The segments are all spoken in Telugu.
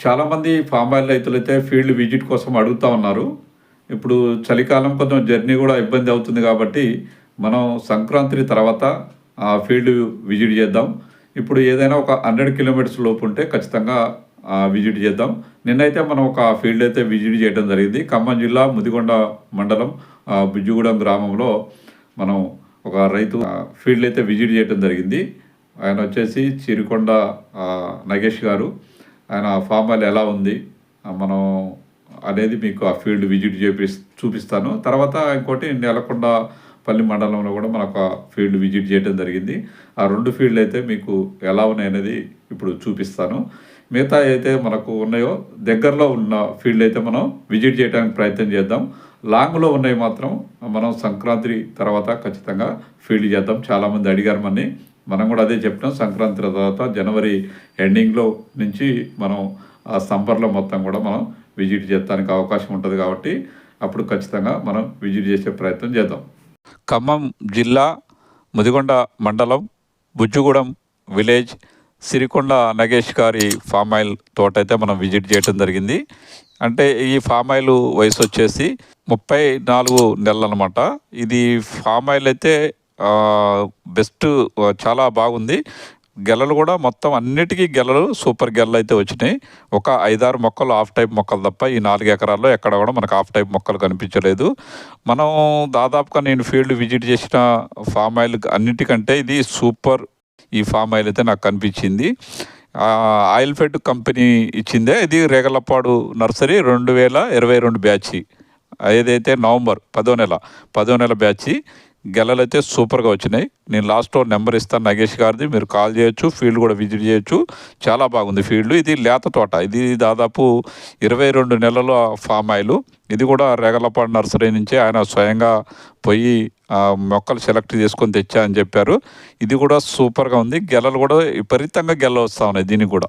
చాలామంది ఫామ్ ఆయిల్ రైతులైతే ఫీల్డ్ విజిట్ కోసం అడుగుతూ ఉన్నారు. ఇప్పుడు చలికాలం కొంచెం జర్నీ కూడా ఇబ్బంది అవుతుంది కాబట్టి మనం సంక్రాంతి తర్వాత ఆ ఫీల్డ్ విజిట్ చేద్దాం. ఇప్పుడు ఏదైనా ఒక హండ్రెడ్ కిలోమీటర్స్ లోపు ఉంటే ఖచ్చితంగా విజిట్ చేద్దాం. నిన్నైతే మనం ఒక ఫీల్డ్ అయితే విజిట్ చేయడం జరిగింది. ఖమ్మం జిల్లా ముదిగొండ మండలం ఆ, బుజ్జిగూడెం గ్రామంలో మనం ఒక రైతు ఆ, ఫీల్డ్ అయితే విజిట్ చేయడం జరిగింది. ఆయన వచ్చేసి చిరుకొండ నగేష్ గారు. ఆయన ఫార్మల్ ఎలా ఉంది? మనం అనేది మీకు ఆ ఫీల్డ్ విజిట్ చేపి చూపిస్తాను. తర్వాత ఇంకోటి నెలకొండ పల్లి మండలంలో కూడా మనకు ఆ ఫీల్డ్ విజిట్ చేయడం జరిగింది. ఆ రెండు ఫీల్డ్ అయితే మీకు ఎలా ఉన్నాయనేది ఇప్పుడు చూపిస్తాను. మిగతా అయితే మనకు ఉన్నాయో దగ్గరలో ఉన్న ఫీల్డ్ అయితే మనం విజిట్ చేయడానికి ప్రయత్నం చేద్దాం. లాంగ్లో ఉన్నాయి మాత్రం మనం సంక్రాంతి తర్వాత ఖచ్చితంగా ఫీల్డ్ చేద్దాం. చాలామంది అడిగారు మని మనం కూడా అదే చెప్తాం. సంక్రాంతి తర్వాత జనవరి ఎండింగ్లో నుంచి మనం ఆ సంబర్లో మొత్తం కూడా మనం విజిట్ చేయడానికి అవకాశం ఉంటుంది కాబట్టి అప్పుడు ఖచ్చితంగా మనం విజిట్ చేసే ప్రయత్నం చేద్దాం. ఖమ్మం జిల్లా ముదిగొండ మండలం బుజ్జుగూడెం విలేజ్ సిరికొండ నగేష్ గారి ఫామ్ ఆయిల్ తోట అయితే మనం విజిట్ చేయడం జరిగింది. అంటే ఈ ఫామ్ ఆయిల్ వయసు వచ్చేసి ముప్పై నాలుగు నెలలు అనమాట ఇది ఫామ్ ఆయిల్ అయితే బెస్ట్ చాలా బాగుంది. గెలలు కూడా మొత్తం అన్నిటికీ గెలలు సూపర్ గెలలు అయితే వచ్చినాయి. ఒక ఐదారు మొక్కలు హాఫ్ టైప్ మొక్కలు తప్ప ఈ నాలుగు ఎకరాల్లో ఎక్కడ కూడా మనకు హాఫ్ టైప్ మొక్కలు కనిపించలేదు. మనం దాదాపుగా నేను ఫీల్డ్ విజిట్ చేసిన ఫామ్ ఆయిల్ అన్నిటికంటే ఇది సూపర్ ఈ ఫామ్ ఆయిల్ అయితే నాకు కనిపించింది. ఆయిల్ ఫెడ్ కంపెనీ ఇచ్చిందే ఇది రేగలపాడు నర్సరీ రెండు వేల ఇరవై రెండు బ్యాచ్. ఏదైతే నవంబర్ పదో నెల పదో నెల బ్యాచ్. గెలలు అయితే సూపర్గా వచ్చినాయి. నేను లాస్ట్లో నెంబర్ ఇస్తాను నగేష్ గారిది. మీరు కాల్ చేయొచ్చు ఫీల్డ్ కూడా విజిట్ చేయొచ్చు. చాలా బాగుంది ఫీల్డ్. ఇది లేత తోట. ఇది దాదాపు ఇరవై రెండు నెలల ఫామ్ ఆయిల్. ఇది కూడా రేగలపాడు నర్సరీ నుంచి ఆయన స్వయంగా పోయి ఆ, మొక్కలు సెలెక్ట్ చేసుకొని తెచ్చా అని చెప్పారు. ఇది కూడా సూపర్గా ఉంది. గెలలు కూడా విపరీతంగా గెలలు వస్తూ ఉన్నాయి దీనికి కూడా.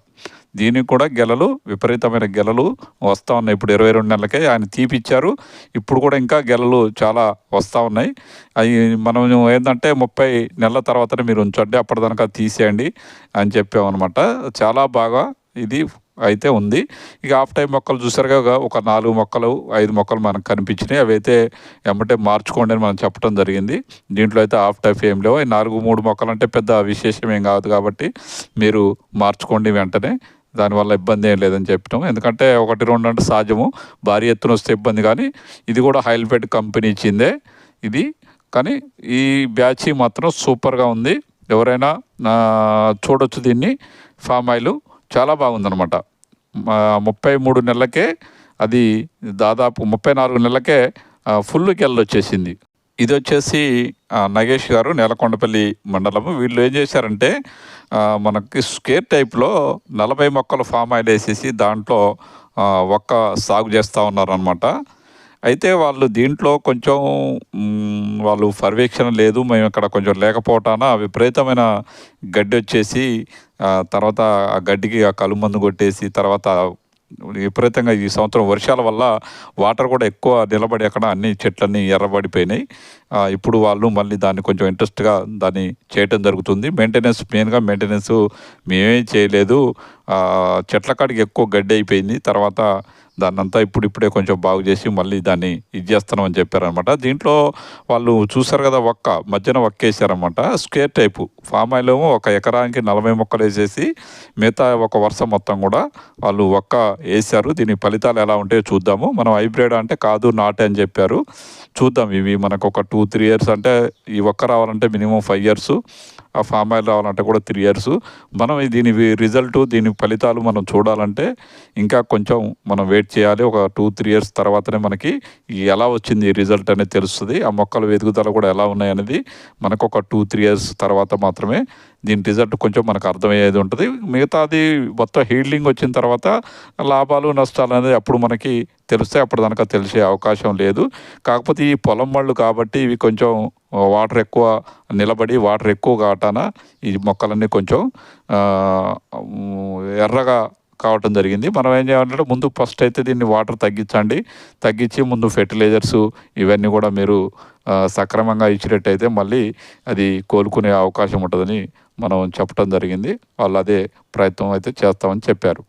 దీనికి కూడా గెలలు విపరీతమైన గెలలు వస్తూ ఉన్నాయి. ఇప్పుడు ఇరవై రెండు నెలలకే ఆయన తీపిచ్చారు. ఇప్పుడు కూడా ఇంకా గెలలు చాలా వస్తూ ఉన్నాయి. అవి మనం ఏంటంటే ముప్పై నెలల తర్వాతనే మీరు ఉంచండి అప్పటిదాకా తీసేయండి అని చెప్పామన్నమాట. చాలా బాగా ఇది అయితే ఉంది. ఇక హాఫ్ టైం మొక్కలు చూసారుగా ఒక నాలుగు మొక్కలు ఐదు మొక్కలు మనకు కనిపించినాయి. అవి అయితే ఎమ్మటే మార్చుకోండి అని మనం చెప్పడం జరిగింది. దీంట్లో అయితే హాఫ్ టైప్ ఏం లేవు. నాలుగు మూడు మొక్కలు అంటే పెద్ద విశేషం ఏం కాదు కాబట్టి మీరు మార్చుకోండి వెంటనే. దానివల్ల ఇబ్బంది ఏం లేదని చెప్పడం ఎందుకంటే ఒకటి రెండు అంటే సహజము. భారీ ఎత్తున వస్తే ఇబ్బంది కానీ ఇది కూడా హైల్ఫెడ్ కంపెనీ ఇచ్చిందే ఇది. కానీ ఈ బ్యాచ్ మాత్రం సూపర్గా ఉంది. ఎవరైనా చూడొచ్చు దీన్ని. ఫామ్ ఆయిల్ చాలా బాగుందనమాట ముప్పై మూడు నెలలకే అది దాదాపు ముప్పై నాలుగు నెలలకే ఫుల్కి వెళ్ళొచ్చేసింది. ఇది వచ్చేసి నగేష్ గారు నేలకొండపల్లి మండలము. వీళ్ళు ఏం చేశారంటే మనకి స్కేర్ టైప్లో నలభై మొక్కలు ఫామ్ ఆయిల్ వేసేసి దాంట్లో ఒక్క సాగు చేస్తూ ఉన్నారనమాట అయితే వాళ్ళు దీంట్లో కొంచెం వాళ్ళు పర్యవేక్షణ లేదు మేము ఇక్కడ కొంచెం లేకపోవటాన విపరీతమైన గడ్డి వచ్చేసి తర్వాత ఆ గడ్డికి ఆ కలుమందు కొట్టేసి తర్వాత విపరీతంగా ఈ సంవత్సరం వర్షాల వల్ల వాటర్ కూడా ఎక్కువ నిలబడి అక్కడ అన్ని చెట్లన్నీ ఎర్రబడిపోయినాయి. ఇప్పుడు వాళ్ళు మళ్ళీ దాన్ని కొంచెం ఇంట్రెస్ట్గా దాన్ని చేయటం జరుగుతుంది. మెయింటెనెన్స్ మెయిన్గా మెయింటెనెన్స్ మేమేం చేయలేదు. చెట్ల కాడికి ఎక్కువ గడ్డి అయిపోయింది. తర్వాత దాన్నంతా ఇప్పుడు ఇప్పుడే కొంచెం బాగు చేసి మళ్ళీ దాన్ని ఇది చేస్తామని చెప్పారనమాట దీంట్లో వాళ్ళు చూసారు కదా ఒక్క మధ్యన ఒక్క వేసారనమాట స్క్వేర్ టైపు ఫామ్ ఆయిల్ ఏమో ఒక ఎకరానికి నలభై మొక్కలు వేసేసి మిగతా ఒక వరుస మొత్తం కూడా వాళ్ళు ఒక్క వేసారు. దీని ఫలితాలు ఎలా ఉంటాయో చూద్దాము. మనం హైబ్రిడ్ అంటే కాదు నాట్ అని చెప్పారు. చూద్దాం. ఇవి మనకు ఒక టూ త్రీ ఇయర్స్ అంటే ఈ ఒక్క రావాలంటే మినిమం ఫైవ్ ఇయర్స్ ఆ ఫామ్ ఆయిల్ రావాలంటే కూడా త్రీ ఇయర్స్ మనం దీని రిజల్ట్ దీని ఫలితాలు మనం చూడాలంటే ఇంకా కొంచెం మనం వెయిట్ చేయాలి. ఒక టూ త్రీ ఇయర్స్ తర్వాతనే మనకి ఎలా వచ్చింది ఈ రిజల్ట్ అనేది తెలుస్తుంది. ఆ మొక్కల ఎదుగుదల కూడా ఎలా ఉన్నాయి అనేది మనకు ఒక టూ త్రీ ఇయర్స్ తర్వాత మాత్రమే దీని రిజల్ట్ కొంచెం మనకు అర్థమయ్యేది ఉంటుంది. మిగతాది మొత్తం హీల్డింగ్ వచ్చిన తర్వాత లాభాలు నష్టాలు అనేది అప్పుడు మనకి తెలిస్తే అప్పుడు దానికి తెలిసే అవకాశం లేదు. కాకపోతే ఈ పొలం వాళ్ళు కాబట్టి ఇవి కొంచెం వాటర్ ఎక్కువ నిలబడి వాటర్ ఎక్కువ కావటాన ఈ మొక్కలన్నీ కొంచెం ఎర్రగా కావటం జరిగింది. మనం ఏం చేయాలంటే ముందు ఫస్ట్ అయితే దీన్ని వాటర్ తగ్గించండి. తగ్గించి ముందు ఫెర్టిలైజర్స్ ఇవన్నీ కూడా మీరు సక్రమంగా ఇచ్చినట్టయితే మళ్ళీ అది కోలుకునే అవకాశం ఉంటుందని మనం చెప్పడం జరిగింది. వాళ్ళు అదే ప్రయత్నం అయితే చేస్తామని చెప్పారు.